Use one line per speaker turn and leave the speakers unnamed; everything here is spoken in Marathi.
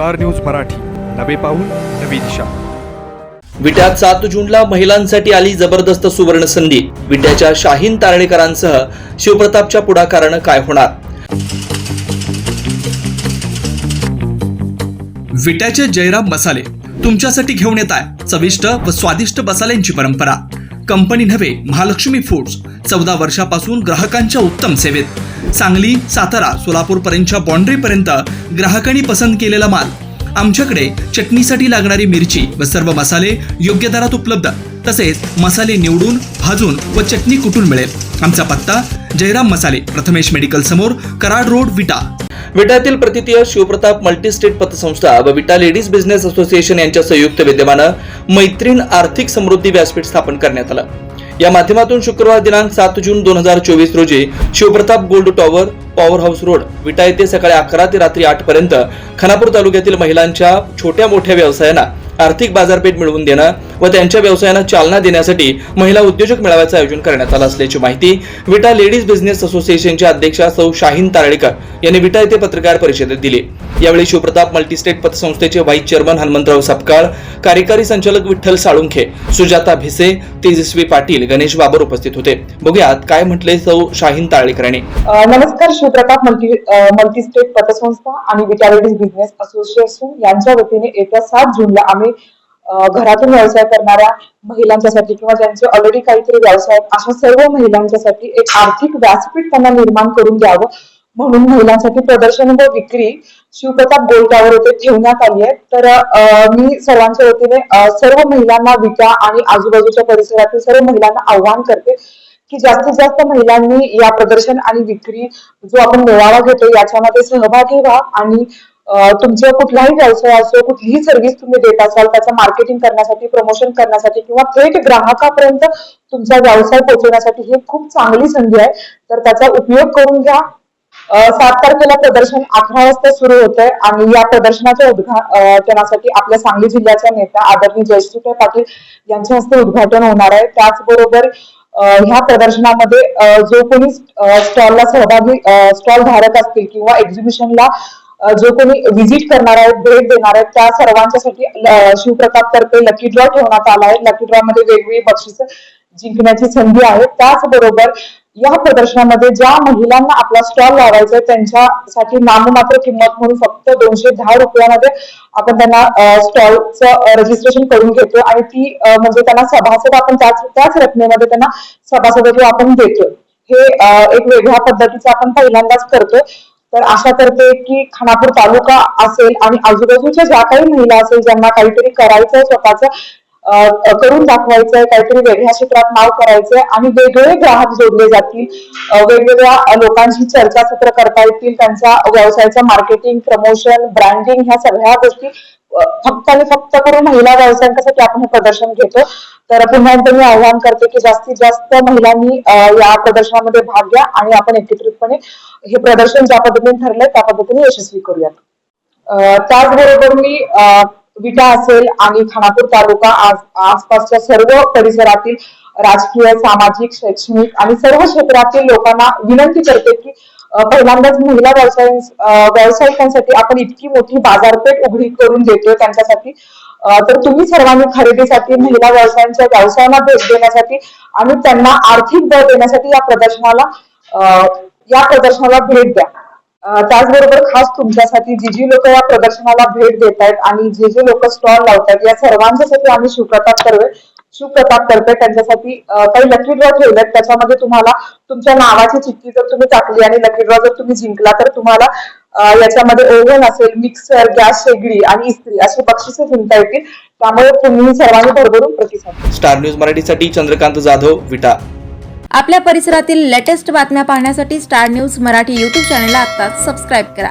Star news Marathi. नवे पाऊल नवी दिशा.
विट्यात सात जूनला महिलांसाठी आली जबरदस्त सुवर्ण संधी. विट्याच्या शाहीन तारणेकरांसह शिवप्रतापच्या पुढाकारानं काय होणार?
विट्याचे जयराम मसाले तुमच्यासाठी घेऊन येत आहे. चविष्ट व स्वादिष्ट मसाल्यांची परंपरा. कंपनी नव्हे महालक्ष्मी फूड्स. चौदा वर्षापासून ग्राहकांच्या उत्तम सेवेत. सांगली सातारा सोलापूर पर्यंतच्या बाँड्रीपर्यंत ग्राहकांनी पसंत केलेला माल. आमच्याकडे चटणीसाठी लागणारी मिरची व सर्व मसाले योग्य दरात उपलब्ध. तसेच मसाले निवडून भाजून व चटणी कुठून मिळेल? आमचा पत्ता जयराम मसाले प्रथमेश मेडिकल समोर कराड रोड विटा.
विटातील प्रतितीय शिवप्रताप मल्टीस्टेट पतसंस्था व विटा लेडीज बिझनेस असोसिएशन यांच्या संयुक्त विद्यमानं मैत्रीण आर्थिक समृद्धी व्यासपीठ स्थापन करण्यात आलं. या माध्यमातून शुक्रवार दिनांक सात जून दोन हजार चोवीस रोजी Shivpratap gold tower power house road Vita येथे सकाळी अकरा ते रात्री आठ पर्यंत खानापूर तालुक्यातील महिलांच्या छोट्या मोठ्या व्यवसायांना आर्थिक बाजारपेठ मिळवून देणं व त्यांच्या व्यवसायांना चालना देण्यासाठी महिला उद्योजक मेळाव्याचं आयोजन करण्यात आलं असल्याची माहिती विटा लेडीज बिझनेस असोसिएशनच्या अध्यक्षा सौ शाहीन तारळेकर यांनी विटा येथे पत्रकार परिषदेत दिली. यावेळी शिवप्रताप मल्टीस्टेट पतसंस्थेचे व्हाईस चेअरमन हनुमंतराव सपकाळ कार्यकारी संचालक विठ्ठल साळुंखे सुजाता भिसे तेजस्वी पाटील गणेश बाबर उपस्थित होते. बघूयात काय म्हटले सौ शाहीन तारळेकर यांनी.
नमस्कार शिवप्रताप मल्टी मल्टीस्टेट पतसंस्था आणि विटा लेडीज बिझनेस असोसिएशन यांच्या वतीने येत्या सात जूनला आम्ही त्यामुळे घरातून व्यवसाय करणाऱ्या महिलांच्यासाठी किंवा ज्यांचे ऑलरेडी काहीतरी व्यवसाय अशा सर्व महिलांच्यासाठी एक आर्थिक व्यासपीठ त्यांना निर्माण करून द्यावं म्हणून महिलांसाठी प्रदर्शन व विक्री शिवप्रताप गोल्ड येथे ठेवण्यात आली आहे. तर मी सर्वांच्या वतीने सर्व महिलांना विका आणि आजूबाजूच्या परिसरातील सर्व महिलांना आव्हान करते की जास्तीत जास्त महिलांनी या प्रदर्शन आणि विक्री जो आपण मेळावा घेतो याच्यामध्ये सहभागी व्हा आणि अं, तुमचा कुठलाही व्यवसाय असो कुठलीही सर्व्हिस तुम्ही देत असाल त्याचं मार्केटिंग करण्यासाठी प्रमोशन करण्यासाठी किंवा थेट ग्राहकापर्यंत तुमचा व्यवसाय पोहोचवण्यासाठी ही खूप चांगली संधी आहे. तर त्याचा उपयोग करून घ्या. सात तारखेला प्रदर्शन अकरा वाजता सुरू होतंय आणि या प्रदर्शनाच्या उद्घाटनासाठी आपल्या सांगली जिल्ह्याचा नेता आदरणीय जयश्रीताई पाटील यांच्या हस्ते उद्घाटन होणार आहे. त्याचबरोबर ह्या प्रदर्शनामध्ये जो कोणी स्टॉलला सहभागी स्टॉल धारक असतील किंवा एक्झिबिशनला जो कोणी व्हिजिट करणार आहेत भेट देणार आहेत त्या सर्वांच्यासाठी शिवप्रताप तर्फे लकी ड्रॉ ठेवण्यात आला आहे. लकी ड्रॉ मध्ये वेगवेगळी बक्षीस जिंकण्याची संधी आहे. त्याचबरोबर या प्रदर्शनामध्ये ज्या महिलांना आपला स्टॉल लावायचा आहे त्यांच्यासाठी नाममात्र किंमत म्हणून फक्त दोनशे दहा रुपयामध्ये आपण त्यांना स्टॉलचं रजिस्ट्रेशन करून घेतो. आणि ती म्हणजे त्यांना सभासद आपण त्याच त्याच रकमेमध्ये त्यांना सभासदत्व आपण देतो हे अं, एक वेगळ्या पद्धतीचं आपण पहिल्यांदाच करतो तर आशा करते की खानापूर तालुका असेल आणि आजूबाजूच्या ज्या काही महिला असेल ज्यांना काहीतरी करायचंय स्वतःचं करून दाखवायचंय काहीतरी वेगळ्या क्षेत्रात नाव करायचंय आणि वेगळे ग्राहक जोडले जातील. वेगवेगळ्या लोकांशी चर्चासत्र करता येतील त्यांचा व्यवसायाचं मार्केटिंग प्रमोशन ब्रँडिंग ह्या सगळ्या गोष्टी फक्त आणि फक्त करून महिला व्यावसायिकांसाठी आपण हे प्रदर्शन घेतो. तर पुन्हा एकदा मी आवाहन करते की जास्तीत जास्त महिलांनी या प्रदर्शनामध्ये भाग घ्या आणि आपण एकत्रितपणे हे प्रदर्शन ज्या पद्धतीने ठरलंय त्या पद्धतीने यशस्वी करूयात. अं, त्याचबरोबर मी अं, विटा असेल आणि खानापूर तालुका आसपासच्या सर्व परिसरातील राजकीय सामाजिक शैक्षणिक आणि सर्व क्षेत्रातील लोकांना विनंती करते की पहिल्यांदाच महिला व्यवसाय व्यावसायिकांसाठी आपण इतकी मोठी बाजारपेठ उघडी करून देतोय त्यांच्यासाठी. तर तुम्ही सर्वांनी खरेदीसाठी महिला व्यवसायांच्या व्यवसायांना भेट देण्यासाठी आणि त्यांना आर्थिक बळ देण्यासाठी या प्रदर्शनाला या प्रदर्शनाला भेट द्या. त्याचबरोबर खास तुमच्यासाठी जी जी लोक या प्रदर्शनाला भेट देत आहेत आणि जे जे लोक स्टॉल लावतात या सर्वांच्यासाठी आम्ही शिवप्रताप कर्वे शिवप्रताप तर्फे त्यांच्यासाठी काही लकी ड्रॉ ठेवलेत. त्याच्यामध्ये तुम्हाला तुमच्या नावाची चिठ्ठी जर तुम्ही टाकली आणि लकी ड्रॉ जर तुम्ही जिंकला तर तुम्हाला याच्यामध्ये ओव्हन असेल मिक्सर गॅस शेगडी आणि इस्त्री अशी बक्षिसे जिंकता येतील. त्यामुळे तुम्ही सर्वांनी भरभरून प्रतिसाद
स्टार न्यूज मराठीसाठी चंद्रकांत जाधव विटा.
आपल्या परिसरातील लेटेस्ट बातम्या पाहण्यासाठी स्टार न्यूज मराठी यूट्यूब चॅनलला आत्ताच सबस्क्राईब करा.